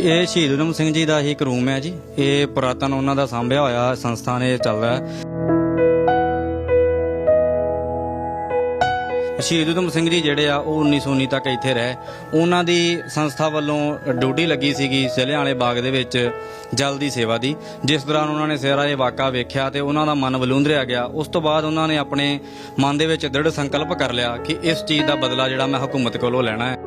ਇਹ ਸ਼ਹੀਦ ਉਦਮ ਸਿੰਘ ਜੀ ਦਾ ਹੀ ਇੱਕ ਰੂਮ ਹੈ ਜੀ। ਇਹ ਪੁਰਾਤਨ ਉਹਨਾਂ ਦਾ ਸਾਂਭਿਆ ਹੋਇਆ ਸੰਸਥਾ ਨੇ ਚੱਲਦਾ ਹੈ। ਸ਼ਹੀਦ ਉਦਮ ਸਿੰਘ ਜੀ ਜਿਹੜੇ ਆ, ਉਹ 1919 ਤੱਕ ਇੱਥੇ ਰਹੇ। ਉਹਨਾਂ ਦੀ ਸੰਸਥਾ ਵੱਲੋਂ ਡਿਊਟੀ ਲੱਗੀ ਸੀਗੀ ਜ਼ਿਲ੍ਹਿਆਂਵਾਲੇ ਬਾਗ ਦੇ ਵਿੱਚ ਜਲ ਦੀ ਸੇਵਾ ਦੀ। ਜਿਸ ਦੌਰਾਨ ਉਹਨਾਂ ਨੇ ਸਾਰਾ ਇਹ ਵਾਕਾ ਵੇਖਿਆ ਤੇ ਉਹਨਾਂ ਦਾ ਮਨ ਵਲੂੰਦਰਿਆ ਗਿਆ। ਉਸ ਤੋਂ ਬਾਅਦ ਉਹਨਾਂ ਨੇ ਆਪਣੇ ਮਨ ਦੇ ਵਿੱਚ ਦ੍ਰਿੜ ਸੰਕਲਪ ਕਰ ਲਿਆ ਕਿ ਇਸ ਚੀਜ਼ ਦਾ ਬਦਲਾ ਜਿਹੜਾ ਮੈਂ ਹਕੂਮਤ ਕੋਲੋਂ ਲੈਣਾ ਹੈ।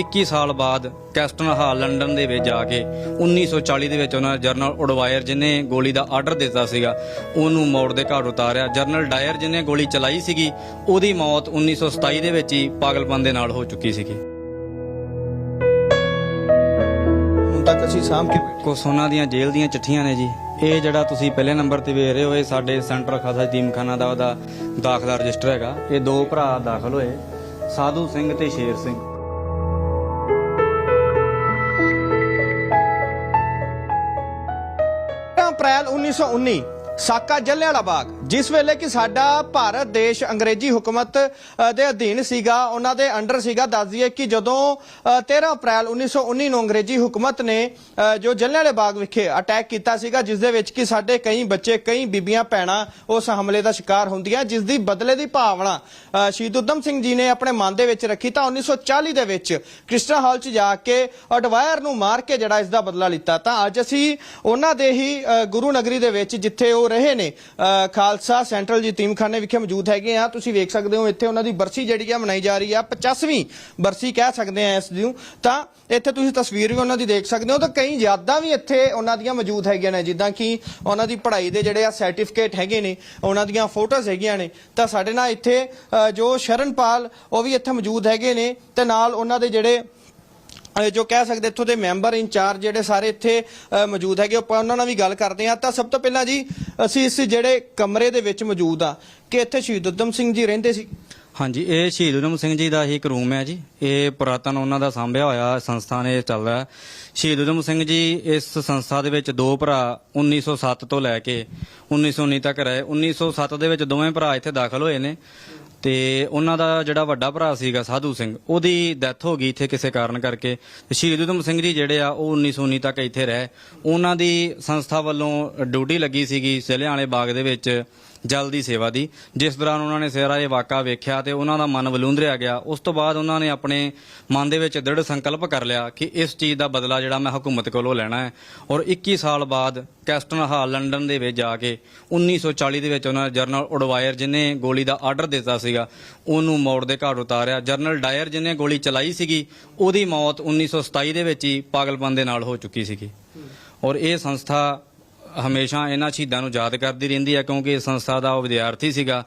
21 ਸਾਲ ਬਾਅਦ ਕੈਸਟਨ ਹਾਲ ਲੰਡਨ ਦੇ ਵਿੱਚ ਜਾ ਕੇ 1940 ਦੇ ਵਿੱਚ ਉਹਨਾਂ ਜਨਰਲ ਉਡਵਾਇਰ ਜਿਹਨੇ ਗੋਲੀ ਦਾ ਆਰਡਰ ਦਿੱਤਾ ਸੀਗਾ ਉਹਨੂੰ ਮੌੜ ਦੇ ਘਾਟ ਉਤਾਰਿਆ। ਜਨਰਲ ਡਾਇਰ ਜਿਹਨੇ ਗੋਲੀ ਚਲਾਈ ਸੀਗੀ ਉਹਦੀ ਮੌਤ 1927 ਦੇ ਵਿੱਚ ਹੀ ਪਾਗਲਪਨ ਦੇ ਨਾਲ ਹੋ ਚੁੱਕੀ ਸੀਗੀ। ਹੁਣ ਤੱਕ ਅਸੀਂ ਸਾਂਭ ਕੇ ਕੁਛ ਉਹਨਾਂ ਦੀਆਂ ਜੇਲ੍ਹ ਦੀਆਂ ਚਿੱਠੀਆਂ ਨੇ ਜੀ। ਇਹ ਜਿਹੜਾ ਤੁਸੀਂ ਪਹਿਲੇ ਨੰਬਰ ਤੇ ਵੇਖ ਰਹੇ ਹੋ ਇਹ ਸਾਡੇ ਸੈਂਟਰ ਖਾਸਾ ਯਤੀਮਖਾਨਾ ਦਾ ਉਹਦਾ ਦਾਖਲਾ ਰਜਿਸਟਰ ਹੈਗਾ। ਇਹ ਦੋ ਭਰਾ ਦਾਖਲ ਹੋਏ ਸਾਧੂ ਸਿੰਘ ਤੇ ਸ਼ੇਰ ਸਿੰਘ। ਅਪ੍ਰੈਲ 1919 ਸਾਕਾ ਜਲਿਆਂਵਾਲਾ ਬਾਗ। ਜਿਸ ਵੇਲੇ ਕਿ ਸਾਡਾ ਭਾਰਤ ਦੇਸ਼ ਅੰਗਰੇਜ਼ੀ ਹੁਕਮਤ ਦੇ ਅਧੀਨ ਸੀਗਾ ਉਹਨਾਂ ਦੇ ਅੰਡਰ ਸੀਗਾ ਦੱਸ ਦਈਏ ਕਿ ਜਦੋਂ ਅ, 13 ਅਪ੍ਰੈਲ 1919 ਨੂੰ ਅੰਗਰੇਜ਼ੀ ਹੁਕੂਮਤ ਨੇ ਅ, ਜੋ ਜਲਿਆਂਵਾਲੇ ਬਾਗ ਵਿਖੇ ਅਟੈਕ ਕੀਤਾ ਸੀਗਾ ਜਿਸ ਦੇ ਵਿੱਚ ਕਿ ਸਾਡੇ ਕਈ ਬੱਚੇ ਕਈ ਬੀਬੀਆਂ ਭੈਣਾਂ ਉਸ ਹਮਲੇ ਦਾ ਸ਼ਿਕਾਰ ਹੁੰਦੀਆਂ ਜਿਸ ਦੀ ਬਦਲੇ ਦੀ ਭਾਵਨਾ ਸ਼ਹੀਦ ਉਦਮ ਸਿੰਘ ਜੀ ਨੇ ਆਪਣੇ ਮਨ ਦੇ ਵਿੱਚ ਰੱਖੀ ਤਾਂ 1940 ਦੇ ਵਿੱਚ ਕ੍ਰਿਸ਼ਨਾ ਹਾਲ 'ਚ ਜਾ ਕੇ ਅਡਵਾਇਰ ਨੂੰ ਮਾਰ ਕੇ ਜਿਹੜਾ ਇਸ ਦਾ ਬਦਲਾ ਲਿੱਤਾ। ਤਾਂ ਅੱਜ ਅਸੀਂ ਉਹਨਾਂ ਦੇ ਹੀ ਗੁਰੂ ਨਗਰੀ ਦੇ ਵਿੱਚ ਜਿੱਥੇ ਉਹ ਰਹੇ ਨੇ ਅ, ਖਾਲਸਾ ਸੈਂਟਰਲ ਯਤੀਮਖਾਨੇ ਵਿਖੇ ਮੌਜੂਦ ਹੈਗੇ ਆ। ਤੁਸੀਂ ਵੇਖ ਸਕਦੇ ਹੋ, ਇੱਥੇ ਉਹਨਾਂ ਦੀ ਬਰਸੀ ਜਿਹੜੀ ਆ ਮਨਾਈ ਜਾ ਰਹੀ ਆ। 85ਵੀਂ ਬਰਸੀ ਕਹਿ ਸਕਦੇ ਆ ਇਸ ਨੂੰ ਤਾਂ ਇੱਥੇ ਤੁਸੀਂ ਤਸਵੀਰ ਵੀ ਉਹਨਾਂ ਦੀ ਦੇਖ ਸਕਦੇ ਹੋ। ਤਾਂ ਕਈ ਯਾਦਾਂ ਵੀ ਇੱਥੇ ਉਹਨਾਂ ਦੀਆਂ ਮੌਜੂਦ ਹੈਗੀਆਂ ਨੇ। ਜਿੱਦਾਂ ਕਿ ਉਹਨਾਂ ਦੀ ਪੜ੍ਹਾਈ ਦੇ ਜਿਹੜੇ ਆ ਸਰਟੀਫਿਕੇਟ ਹੈਗੇ ਨੇ, ਉਹਨਾਂ ਦੀਆਂ ਫੋਟੋਜ਼ ਹੈਗੀਆਂ ਨੇ। ਤਾਂ ਸਾਡੇ ਨਾਲ ਇੱਥੇ ਜੋ ਸ਼ਰਨਪਾਲ, ਉਹ ਵੀ ਇੱਥੇ ਮੌਜੂਦ ਹੈਗੇ ਨੇ। ਤੇ ਨਾਲ ਉਹਨਾਂ ਦੇ ਜਿਹੜੇ ਜੋ ਕਹਿ ਸਕਦੇ ਇੱਥੋਂ ਦੇ ਮੈਂਬਰ ਇੰਚਾਰਜ ਜਿਹੜੇ ਸਾਰੇ ਇੱਥੇ ਮੌਜੂਦ ਹੈਗੇ, ਆਪਾਂ ਉਹਨਾਂ ਨਾਲ ਵੀ ਗੱਲ ਕਰਦੇ ਹਾਂ। ਤਾਂ ਸਭ ਤੋਂ ਪਹਿਲਾਂ ਜੀ, ਅਸੀਂ ਇਸ ਜਿਹੜੇ ਕਮਰੇ ਦੇ ਵਿੱਚ ਮੌਜੂਦ ਆ ਕਿ ਇੱਥੇ ਸ਼ਹੀਦ ਉਦਮ ਸਿੰਘ ਜੀ ਰਹਿੰਦੇ ਸੀ। ਹਾਂਜੀ, ਇਹ ਸ਼ਹੀਦ ਉਦਮ ਸਿੰਘ ਜੀ ਦਾ ਹੀ ਇੱਕ ਰੂਮ ਹੈ ਜੀ। ਇਹ ਪੁਰਾਤਨ ਉਹਨਾਂ ਦਾ ਸਾਂਭਿਆ ਹੋਇਆ ਸੰਸਥਾ ਨੇ ਚੱਲਦਾ ਹੈ ਸ਼ਹੀਦ ਉਦਮ ਸਿੰਘ ਜੀ ਇਸ ਸੰਸਥਾ ਦੇ ਵਿੱਚ ਦੋ ਭਰਾ 1907 ਤੋਂ ਲੈ ਕੇ 1919 ਤੱਕ ਰਹੇ। 1907 ਦੇ ਵਿੱਚ ਦੋਵੇਂ ਭਰਾ ਇੱਥੇ ਦਾਖਲ ਹੋਏ ਨੇ। ਤੇ ਉਹਨਾਂ ਦਾ ਜਿਹੜਾ ਵੱਡਾ ਭਰਾ ਸੀਗਾ ਸਾਧੂ ਸਿੰਘ, ਉਹਦੀ ਡੈਥ ਹੋ ਗਈ ਇੱਥੇ ਕਿਸੇ ਕਾਰਨ ਕਰਕੇ। ਤੇ ਸ਼ਹੀਦ ਉਦਮ ਸਿੰਘ ਜੀ ਜਿਹੜੇ ਆ, ਉਹ 1919 ਤੱਕ ਇੱਥੇ ਰਹੇ। ਉਹਨਾਂ ਦੀ ਸੰਸਥਾ ਵੱਲੋਂ ਡਿਊਟੀ ਲੱਗੀ ਸੀਗੀ ਜ਼ਿਲ੍ਹਿਆਂਵਾਲੇ ਬਾਗ ਦੇ ਵਿੱਚ। ਜਲ ਦੀ ਸੇਵਾ ਦੀ। ਜਿਸ ਦੌਰਾਨ ਉਹਨਾਂ ਨੇ ਸਾਰਾ ਇਹ ਵਾਕਾ ਵੇਖਿਆ ਤੇ ਉਹਨਾਂ ਦਾ ਮਨ ਵਲੂੰਦਰਿਆ ਗਿਆ। ਉਸ ਤੋਂ ਬਾਅਦ ਉਹਨਾਂ ਨੇ ਆਪਣੇ ਮਨ ਦੇ ਵਿੱਚ ਦ੍ਰਿੜ ਸੰਕਲਪ ਕਰ ਲਿਆ ਕਿ ਇਸ ਚੀਜ਼ ਦਾ ਬਦਲਾ ਜਿਹੜਾ ਮੈਂ ਹਕੂਮਤ ਕੋਲੋਂ ਲੈਣਾ ਹੈ। ਔਰ 21 ਸਾਲ ਬਾਅਦ ਕੈਸਟਨ ਹਾਲ ਲੰਡਨ ਦੇ ਵਿੱਚ ਜਾ ਕੇ 1940 ਦੇ ਵਿੱਚ ਉਹਨਾਂ ਜਨਰਲ ਉਡਵਾਇਰ ਜਿਹਨੇ ਗੋਲੀ ਦਾ ਆਰਡਰ ਦਿੱਤਾ ਸੀਗਾ, ਉਹਨੂੰ ਮੌੜ ਦੇ ਘਾਟ ਉਤਾਰਿਆ। ਜਨਰਲ ਡਾਇਰ ਜਿਹਨੇ ਗੋਲੀ ਚਲਾਈ ਸੀਗੀ, ਉਹਦੀ ਮੌਤ 1927 ਦੇ ਵਿੱਚ ਹੀ ਪਾਗਲਪਨ ਦੇ ਨਾਲ ਹੋ ਚੁੱਕੀ ਸੀਗੀ। ਔਰ ਇਹ ਸੰਸਥਾ ਹਮੇਸ਼ਾ ਇਹਨਾਂ ਸ਼ਹੀਦਾਂ ਨੂੰ ਯਾਦ ਕਰਦੀ ਰਹਿੰਦੀ ਹੈ ਕਿਉਂਕਿ ਇਸ ਸੰਸਥਾ ਦਾ ਉਹ ਵਿਦਿਆਰਥੀ ਸੀਗਾ।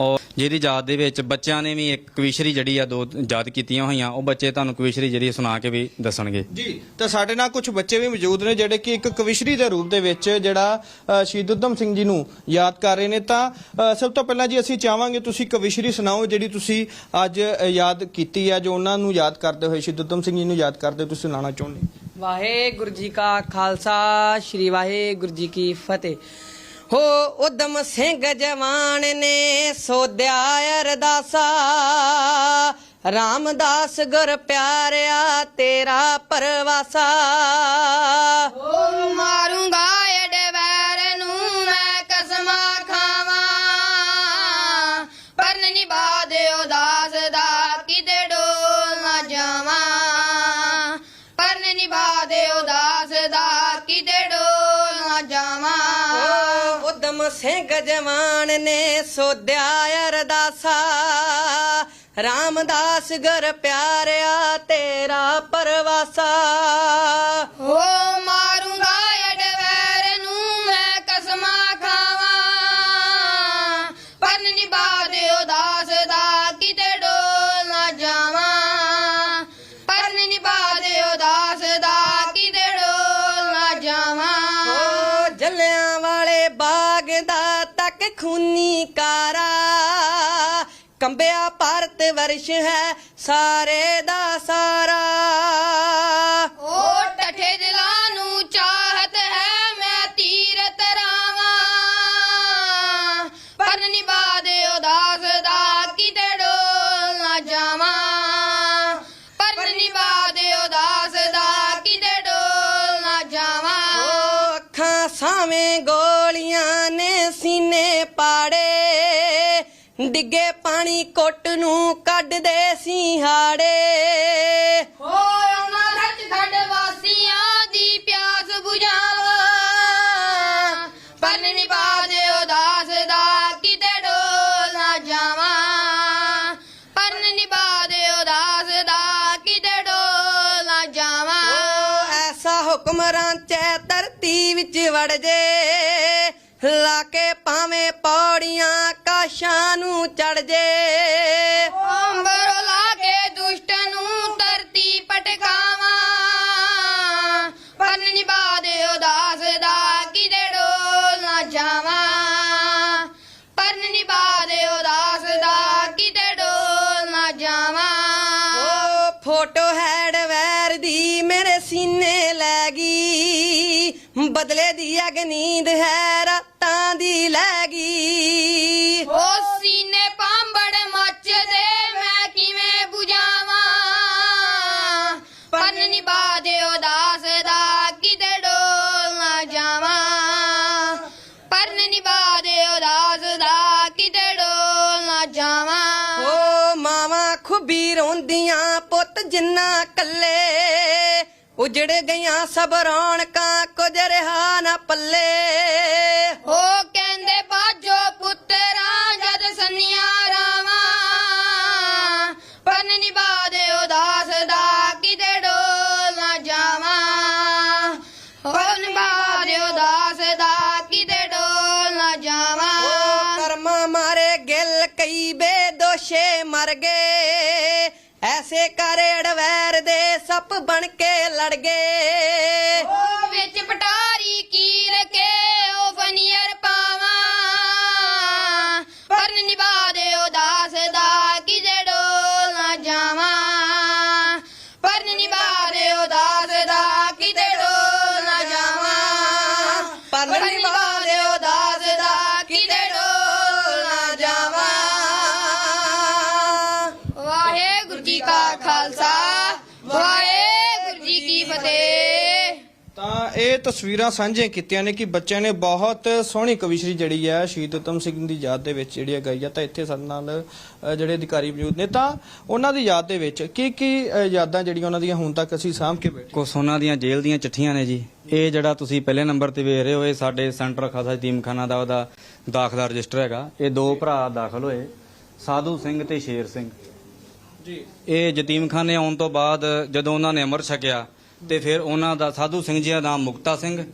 ਔਰ ਜਿਹਦੀ ਯਾਦ ਦੇ ਵਿੱਚ ਬੱਚਿਆਂ ਨੇ ਵੀ ਇੱਕ ਕਵਿਸ਼ਰੀ ਜਿਹੜੀ ਆ ਦੋ ਯਾਦ ਕੀਤੀਆਂ ਹੋਈਆਂ ਉਹ ਬੱਚੇ ਤੁਹਾਨੂੰ ਕਵਿਸ਼ਰੀ ਜਿਹੜੀ ਸੁਣਾ ਕੇ ਵੀ ਦੱਸਣਗੇ। ਜੀ ਤਾਂ ਸਾਡੇ ਨਾਲ ਕੁਝ ਬੱਚੇ ਵੀ ਮੌਜੂਦ ਨੇ ਜਿਹੜੇ ਕਿ ਇੱਕ ਕਵਿਸ਼ਰੀ ਦੇ ਰੂਪ ਦੇ ਵਿੱਚ ਜਿਹੜਾ ਅ, ਸ਼ਹੀਦ ਉਦਮ ਸਿੰਘ ਜੀ ਨੂੰ ਯਾਦ ਕਰ ਰਹੇ ਨੇ। ਤਾਂ ਅ, ਸਭ ਤੋਂ ਪਹਿਲਾਂ ਜੀ ਅਸੀਂ ਚਾਹਾਂਗੇ ਤੁਸੀਂ ਕਵਿਸ਼ਰੀ ਸੁਣਾਓ ਜਿਹੜੀ ਤੁਸੀਂ ਅੱਜ ਅ, ਯਾਦ ਕੀਤੀ ਹੈ ਜੋ ਉਹਨਾਂ ਨੂੰ ਯਾਦ ਕਰਦੇ ਹੋਏ ਸ਼ਹੀਦ ਉਦਮ ਸਿੰਘ ਜੀ ਨੂੰ ਯਾਦ ਕਰਦੇ ਹੋਏ ਤੁਸੀਂ ਸੁਣਾਉਣਾ ਚਾਹੁੰਦੇ ਵਾਹਿਗੁਰੂ ਜੀ ਕਾ ਖਾਲਸਾ, ਸ੍ਰੀ ਵਾਹਿਗੁਰੂ ਜੀ ਕੀ ਫਤਿਹ। ਹੋ ਉਦਮ ਸਿੰਘ ਜਵਾਨ ਨੇ ਸੋਧਿਆ ਅਰਦਾਸਾ, ਰਾਮਦਾਸ ਗੁਰ ਪਿਆਰਿਆ ਤੇਰਾ ਪਰਵਾਸਾ। ਓ ਮਾਰੂੰਗਾ ਸਿੰਘ ਜਵਾਨ ਨੇ ਸੋਧਿਆ ਅਰਦਾਸਾ। ਰਾਮਦਾਸ ਗਰ ਪਿਆਰਿਆ ਤੇਰਾ ਪਰ ਖੂਨੀ ਕਾਰਾ। ਕੰਬਿਆ ਭਾਰਤ ਵਰਸ਼ ਹੈ ਸਾਰੇ ਦਾ ਸਾਰਾ। ਓ ਟਠੇ ਦਿਲਾਂ ਨੂੰ ਚਾਹਤ ਹੈ ਮੈਂ ਤੀਰ ਤਰਾਵਾਂ ਪਰ ਨਿਭਾ ਦੇ ਉਦਾਸ ਦਾ ਕਿਤੇ ਡੋਲ ਨਾ ਜਾਵਾਂ। ਪਰ ਨਿਭਾ ਦੇ ਉਦਾਸ ਦਾ ਕਿਤੇ ਡੋਲ ਨਾ ਜਾਵਾਂ। ਓ ਅੱਖਾਂ ਸਾਵੇਂ ਗੋ ਡਿੱਗੇ ਪਾਣੀ ਕੁੱਟ ਨੂੰ ਕੱਢਦੇ ਸੀ ਹਾੜੇ ਹੋਏ ਉਹਨਾਂ ਸੱਚ ਸਾਡੇ ਵਾਸੀਆਂ ਦੀ ਪਿਆਸ ਬੁਝਾਵਾ। ਪਰਨ ਨਿਭਾ ਦੇ ਉਦਾਸ ਦਾ ਕਿਤੇ ਡੋਲ ਨਾ ਜਾਵਾਂ। ਪਰਨ ਨਿਭਾ ਦੇ ਉਦਾਸ ਦਾ ਕਿਤੇ ਡੋਲ ਨਾ ਜਾਵਾਂ। ਐਸਾ ਹੁਕਮਰਾਂ ਚੈ ਧਰਤੀ ਵਿੱਚ ਵੜ ਜੇ। ਲਾ ਕੇ ਪਾਵੇਂ ਪੌੜੀਆਂ ਕਾਸ਼ਾਂ ਨੂੰ ਚੜ ਜੇ। ਬਦਲੇ ਦੀ ਅਗਨੀਂਦ ਹੈ ਰਾਤਾਂ ਦੀ ਲੈ ਗਈ ਓ ਸੀਨੇ ਪਾਂਬੜ ਮੱਚਦੇ ਮੈਂ ਕਿਵੇਂ 부ਝਾਵਾਂ ਪਰਨ ਨਿਭਾ ਦੇ ਉਦਾਸ ਦਾ ਕਿਤੇ ਡੋਲ ਨਾ ਜਾਵਾਂ। ਪਰਨ ਨਿਭਾ ਦੇ ਉਦਾਸ ਦਾ ਕਿਤੇ ਡੋਲ ਨਾ ਜਾਵਾਂ। ਓ ਮਾਵਾਂ ਖੁੱਬੀ ਰੋਂਦੀਆਂ ਪੁੱਤ ਜਿੰਨਾ ਕੱਲੇ। ਉਜੜ ਗਈਆਂ ਸਭ ਰੌਣਕਾਂ ਕੁਝ ਰਿਹਾ ਨਾ ਪੱਲੇ। ਓ ਕਹਿੰਦੇ ਬਾਜੋ ਪੁੱਤਰਾਂ ਜਦ ਸੰਨਿਆ ਰਾਵਾਂ। ਪਰਨ ਨਿਭਾ ਦੇ ਉਦਾਸ ਦਾ ਕਿਤੇ ਡੋਲ ਨਾ ਜਾਵਾਂ। ਪਰਨ ਨਿਭਾ ਦੇ ਉਦਾਸ ਦਾ ਕਿਤੇ ਡੋਲ ਨਾ ਜਾਵਾਂ। ਓ ਕਰਮਾਂ ਮਾਰੇ ਗਿਲ ਕਈ ਬੇਦੋਸ਼ੇ ਮਰ ਗਏ। ਐਸੇ ਕਰੇੜ ਵੈਰ ਦੇ ਸੱਪ ਬਣ ਕੇ ਲੜ ਗਏ। ਤਸਵੀਰਾਂ ਸਾਂਝੀਆਂ ਕੀਤੀਆਂ ਨੇ ਕਿ ਬੱਚਿਆਂ ਨੇ ਬਹੁਤ ਸੋਹਣੀ ਕਵਿਸ਼ਰੀ ਜਿਹੜੀ ਹੈ ਸ਼ਹੀਦ ਉਤਮ ਸਿੰਘ ਦੀ ਯਾਦ ਦੇ ਵਿੱਚ ਜਿਹੜੀ ਹੈ ਗਾਈ ਆ ਤਾਂ ਇੱਥੇ ਸਾਡੇ ਨਾਲ ਅ, ਜਿਹੜੇ ਅਧਿਕਾਰੀ ਮੌਜੂਦ ਨੇ। ਤਾਂ ਉਹਨਾਂ ਦੀ ਯਾਦ ਦੇ ਵਿੱਚ ਕੀ ਕੀ ਅ, ਯਾਦਾਂ ਜਿਹੜੀਆਂ ਉਹਨਾਂ ਦੀਆਂ ਹੁਣ ਤੱਕ ਅਸੀਂ ਸਾਂਭ ਕੇ ਬੈਠੇ ਕੁਛ ਉਹਨਾਂ ਦੀਆਂ ਜੇਲ੍ਹ ਦੀਆਂ ਚਿੱਠੀਆਂ ਨੇ ਜੀ। ਇਹ ਜਿਹੜਾ ਤੁਸੀਂ ਪਹਿਲੇ ਨੰਬਰ ਤੇ ਵੇਖ ਰਹੇ ਹੋ ਇਹ ਸਾਡੇ ਸੈਂਟਰ ਖਾਸਾ ਯਤੀਮਖਾਨਾ ਦਾ ਉਹਦਾ ਦਾਖਲਾ ਰਜਿਸਟਰ ਹੈਗਾ। ਇਹ ਦੋ ਭਰਾ ਦਾਖਲ ਹੋਏ ਸਾਧੂ ਸਿੰਘ ਤੇ ਸ਼ੇਰ ਸਿੰਘ। ਜੀ। ਇਹ ਯਤੀਮਖਾਨੇ ਆਉਣ ਤੋਂ ਬਾਅਦ ਜਦੋਂ ਉਹਨਾਂ ਨੇ ਅੰਮ੍ਰਿਤ ਛਕਿਆ ਤੇ ਫਿਰ ਉਹਨਾਂ ਦਾ ਸਾਧੂ ਸਿੰਘ ਜੀ ਦਾ ਨਾਮ ਮੁਕਤਾ ਸਿੰਘ,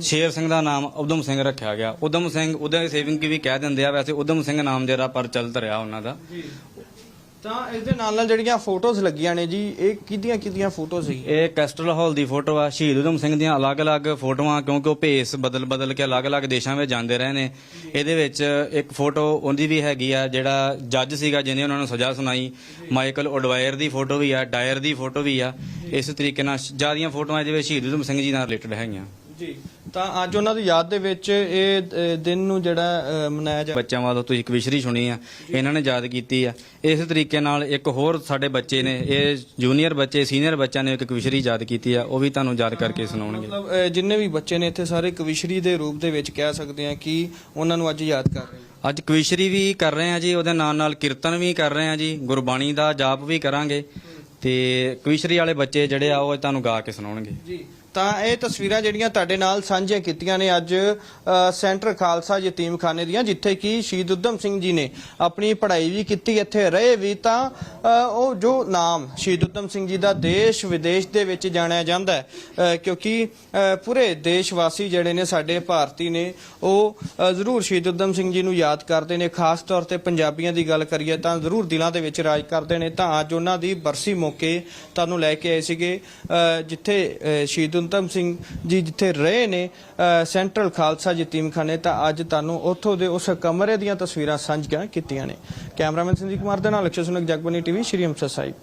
ਸ਼ੇਰ ਸਿੰਘ ਦਾ ਨਾਮ ਉਦਮ ਸਿੰਘ ਰੱਖਿਆ ਗਿਆ। ਉਦਮ ਸਿੰਘ, ਉਹਦੇ ਸੇਵਿੰਗ ਵੀ ਕਹਿ ਦਿੰਦੇ ਆ, ਵੈਸੇ ਉਦਮ ਸਿੰਘ ਨਾਮ ਜਿਹੜਾ ਪ੍ਰਚਲਿਤ ਰਿਹਾ ਉਹਨਾਂ ਦਾ। ਤਾਂ ਇਸ ਦੇ ਨਾਲ ਨਾਲ ਜਿਹੜੀਆਂ ਫੋਟੋਜ਼ ਲੱਗੀਆਂ ਨੇ ਜੀ, ਇਹ ਕਿਹਦੀਆਂ ਕਿਹਦੀਆਂ ਫੋਟੋਜ਼ ਸੀ? ਇਹ ਕੈਸਟਲ ਹਾਲ ਦੀ ਫੋਟੋ ਆ। ਸ਼ਹੀਦ ਊਧਮ ਸਿੰਘ ਦੀਆਂ ਅਲੱਗ-ਅਲੱਗ ਫੋਟੋਆਂ, ਕਿਉਂਕਿ ਉਹ ਭੇਸ ਬਦਲ-ਬਦਲ ਕੇ ਅਲੱਗ-ਅਲੱਗ ਦੇਸ਼ਾਂ ਵਿੱਚ ਜਾਂਦੇ ਰਹੇ ਨੇ। ਇਹਦੇ ਵਿੱਚ ਇੱਕ ਫੋਟੋ ਉਹਦੀ ਵੀ ਹੈਗੀ ਆ, ਜਿਹੜਾ ਜੱਜ ਸੀਗਾ ਜਿਹਨੇ ਉਹਨਾਂ ਨੂੰ ਸਜ਼ਾ ਸੁਣਾਈ। ਮਾਈਕਲ ਓਡਵਾਇਰ ਦੀ ਫੋਟੋ ਵੀ ਆ, ਡਾਇਰ ਦੀ ਫੋਟੋ ਵੀ ਆ। ਇਸ ਤਰੀਕੇ ਨਾਲ ਜਿਆਦੀਆਂ ਫੋਟੋਆਂ ਇਹਦੇ ਵਿੱਚ ਸ਼ਹੀਦ ਊਧਮ ਸਿੰਘ ਜੀ ਨਾਲ ਰਿਲੇਟਡ ਹੈਗੀਆਂ। ਜੀ। ਤਾਂ ਅੱਜ ਉਹਨਾਂ ਦੀ ਯਾਦ ਦੇ ਵਿੱਚ ਇਹ ਅ, ਦਿਨ ਨੂੰ ਜਿਹੜਾ ਅ, ਮਨਾਇਆ ਜਾ ਬੱਚਿਆਂ ਵੱਲੋਂ ਤੁਸੀਂ ਇੱਕ ਵਿਸ਼ਰੀ ਸੁਣੀ ਆ। ਇਹਨਾਂ ਨੇ ਯਾਦ ਕੀਤੀ ਆ। ਇਸ ਤਰੀਕੇ ਨਾਲ ਇੱਕ ਹੋਰ ਸਾਡੇ ਬੱਚੇ ਨੇ ਇਹ ਜੂਨੀਅਰ ਬੱਚੇ ਸੀਨੀਅਰ ਬੱਚਿਆਂ ਨੇ ਇੱਕ ਵਿਸ਼ਰੀ ਯਾਦ ਕੀਤੀ ਆ। ਉਹ ਵੀ ਤੁਹਾਨੂੰ ਯਾਦ ਕਰਕੇ ਸੁਣਾਉਣਗੇ। ਮਤਲਬ ਅ, ਜਿੰਨੇ ਵੀ ਬੱਚੇ ਨੇ ਇੱਥੇ ਸਾਰੇ ਕਵਿਸ਼ਰੀ ਦੇ ਰੂਪ ਦੇ ਵਿੱਚ ਕਹਿ ਸਕਦੇ ਆ ਕਿ ਉਹਨਾਂ ਨੂੰ ਅੱਜ ਯਾਦ ਕਰ ਰਹੇ ਅੱਜ ਕਵਿਸ਼ਰੀ ਵੀ ਕਰ ਰਹੇ ਆ ਜੀ ਉਹਦੇ ਨਾਲ ਨਾਲ ਕੀਰਤਨ ਵੀ ਕਰ ਰਹੇ ਆ ਜੀ ਗੁਰਬਾਣੀ ਦਾ ਜਾਪ ਵੀ ਕਰਾਂਗੇ। ਤੇ ਕਵਿਸ਼ਰੀ ਵਾਲੇ ਬੱਚੇ ਜਿਹੜੇ ਆ ਉਹ ਤੁਹਾਨੂੰ ਗਾ ਕੇ ਸੁਣਾਉਣਗੇ। ਜੀ। ਤਾਂ ਇਹ ਤਸਵੀਰਾਂ ਜਿਹੜੀਆਂ ਤੁਹਾਡੇ ਨਾਲ ਸਾਂਝੀਆਂ ਕੀਤੀਆਂ ਨੇ ਅੱਜ ਸੈਂਟਰ ਖਾਲਸਾ ਯਤੀਮਖਾਨੇ ਦੀਆਂ, ਜਿੱਥੇ ਕਿ ਸ਼ਹੀਦ ਉਦਮ ਸਿੰਘ ਜੀ ਨੇ ਆਪਣੀ ਪੜ੍ਹਾਈ ਵੀ ਕੀਤੀ, ਇੱਥੇ ਰਹੇ ਵੀ ਤਾਂ ਉਹ ਜੋ ਨਾਮ ਸ਼ਹੀਦ ਉਦਮ ਸਿੰਘ ਜੀ ਦਾ ਦੇਸ਼ ਵਿਦੇਸ਼ ਦੇ ਵਿੱਚ ਜਾਣਿਆ ਜਾਂਦਾ ਹੈ ਕਿਉਂਕਿ ਪੂਰੇ ਦੇਸ਼ ਵਾਸੀ ਜਿਹੜੇ ਨੇ ਸਾਡੇ ਭਾਰਤੀ ਨੇ, ਉਹ ਜ਼ਰੂਰ ਸ਼ਹੀਦ ਉਦਮ ਸਿੰਘ ਜੀ ਨੂੰ ਯਾਦ ਕਰਦੇ ਨੇ, ਖਾਸ ਤੌਰ ਤੇ ਪੰਜਾਬੀਆਂ ਦੀ ਗੱਲ ਕਰੀਏ ਤਾਂ ਜ਼ਰੂਰ ਦਿਲਾਂ ਦੇ ਵਿੱਚ ਰਾਜ ਕਰਦੇ ਨੇ, ਤਾਂ ਅੱਜ ਉਹਨਾਂ ਦੀ ਬਰਸੀ ਮੌਕੇ ਤੁਹਾਨੂੰ ਲੈ ਕੇ ਆਏ ਸੀਗੇ ਜਿੱਥੇ ਸ਼ਹੀਦ ਉਦਮ ਸਿੰਘ ਜੀ ਜਿੱਥੇ ਰਹੇ ਨੇ ਸੈਂਟਰਲ ਖਾਲਸਾ ਯਤੀਮਖਾਨੇ ਤਾਂ ਅੱਜ ਤੁਹਾਨੂੰ ਉੱਥੋਂ ਦੇ ਉਸ ਕਮਰੇ ਦੀਆਂ ਤਸਵੀਰਾਂ ਸਾਂਝੀਆਂ ਕੀਤੀਆਂ ਨੇ। ਕੈਮਰਾਮੈਨ ਸੰਜੀਤ ਕੁਮਾਰ ਦੇ ਨਾਲ ਅਕਸ਼ੇ ਸੁਨਕ ਜਗਬਨੀ ਟੀਵੀ, ਸ਼੍ਰੀ ਅੰਮ੍ਰਿਤਸਰ ਸਾਹਿਬ।